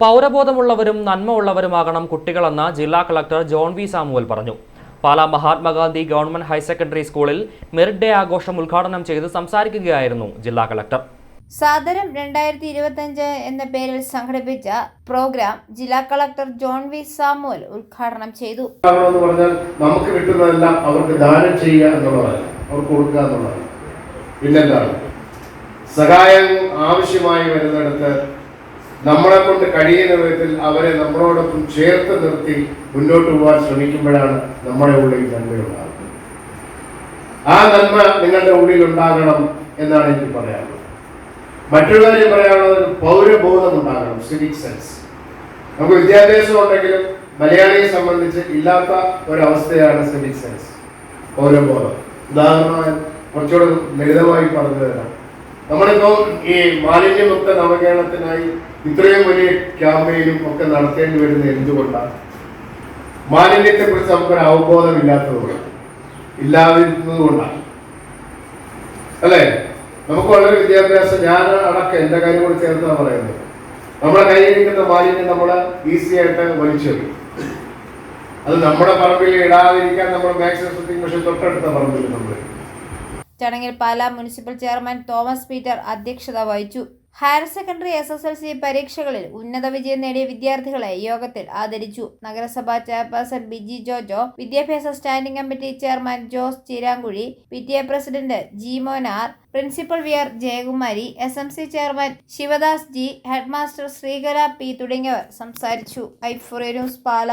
പൗരബോധമുള്ളവരും നന്മ ഉള്ളവരുമാകണം കുട്ടികളെന്ന് ജില്ലാ കളക്ടർ ജോൺ വി സാമുവൽ പറഞ്ഞു. Pala Mahatma Gandhi government higher secondary സ്കൂളിൽ മെറിറ്റ് ഡേ ആഘോഷം ഉദ്ഘാടനം ചെയ്ത് സംസാരിക്കുകയായിരുന്നു ജില്ലാ കളക്ടർ. സാദരം രണ്ടായിരത്തി ഇരുപത്തഞ്ച് എന്ന പേരിൽ സംഘടിപ്പിച്ച പ്രോഗ്രാം ജില്ലാ കളക്ടർ ജോൺ വി സാമുവൽ ഉദ്ഘാടനം ചെയ്തു. എന്ന് പറഞ്ഞാൽ നമുക്ക് കിട്ടുന്നതെല്ലാം അവർക്ക് ദാനം ചെയ്യുക എന്നുള്ളതാണ്. അവർക്ക് കൊടുക്കുക എന്നുള്ളതാണ്. പിന്നെന്താണ്? സഹായം ആവശ്യമായി വരുന്നിടത്ത് നമ്മളെ കൊണ്ട് കഴിയുന്ന വിധത്തിൽ അവരെ നമ്മളോടൊപ്പം ചേർത്ത് നിർത്തി മുന്നോട്ട് പോകാൻ ശ്രമിക്കുമ്പോഴാണ് നമ്മുടെ ഉള്ളിൽ നന്മയുണ്ടാകുന്നത്. ആ നന്മ നിങ്ങളുടെ ഉള്ളിൽ ഉണ്ടാകണം എന്നാണ് എനിക്ക് പറയാനുള്ളത്. മറ്റുള്ളവരെ പറയാനുള്ളത് പൗരബോധം ഉണ്ടാകണം സിവിക് സെൻസ് നമുക്ക് വിദ്യാഭ്യാസം ഉണ്ടെങ്കിലും മലയാളിയെ സംബന്ധിച്ച് ഇല്ലാത്ത ഒരവസ്ഥയാണ് സിവിക് സെൻസ് പൗരബോധം. ഉദാഹരണമായി കുറച്ചുകൂടെ ലളിതമായി പറഞ്ഞു തരാം. നമ്മളിപ്പോൾ ഈ മാലിന്യമുക്ത നവകേരളത്തിനായി ഇത്രയും വലിയ ക്യാമ്പയിനും ഒക്കെ നടത്തേണ്ടി വരുന്ന എന്തുകൊണ്ടാണ്? മാലിന്യത്തെ കുറിച്ച് നമുക്കൊരു അവബോധം ഇല്ലാത്തതുകൊണ്ട് ഇല്ലാതിരുന്നത് കൊണ്ടാണ് അല്ലേ? നമുക്ക് വളരെ വിദ്യാഭ്യാസം ഞാൻ അടക്കം എന്റെ കാര്യം കൂടി ചേർത്താണ് പറയുന്നത്. നമ്മുടെ കയ്യിലിരിക്കുന്ന മാലിന്യം നമ്മൾ ഈസി ആയിട്ട് വലിച്ചെറിയും. അത് നമ്മുടെ പറമ്പിൽ ഇടാതിരിക്കാൻ നമ്മൾ മാക്സിമം ശ്രദ്ധിക്കും പക്ഷെ തൊട്ടടുത്ത പറമ്പിൽ നമ്മൾ. ചടങ്ങിൽ Pala municipal chairman Thomas Peter അധ്യക്ഷത വഹിച്ചു. Higher secondary S S L C പരീക്ഷകളിൽ ഉന്നത വിജയം നേടിയ വിദ്യാർത്ഥികളെ യോഗത്തിൽ ആദരിച്ചു. നഗരസഭാ ചെയർപേഴ്സൺ ബിജി ജോജോ വിദ്യാഭ്യാസ standing committee chairman Jose Cheerankuzhi P T A president G Monar principal V R Jayakumari S M C chairman Sivadas G headmaster Sreekala P തുടങ്ങിയവർ സംസാരിച്ചു. ഐഫുറേ ന്യൂസ് പാല.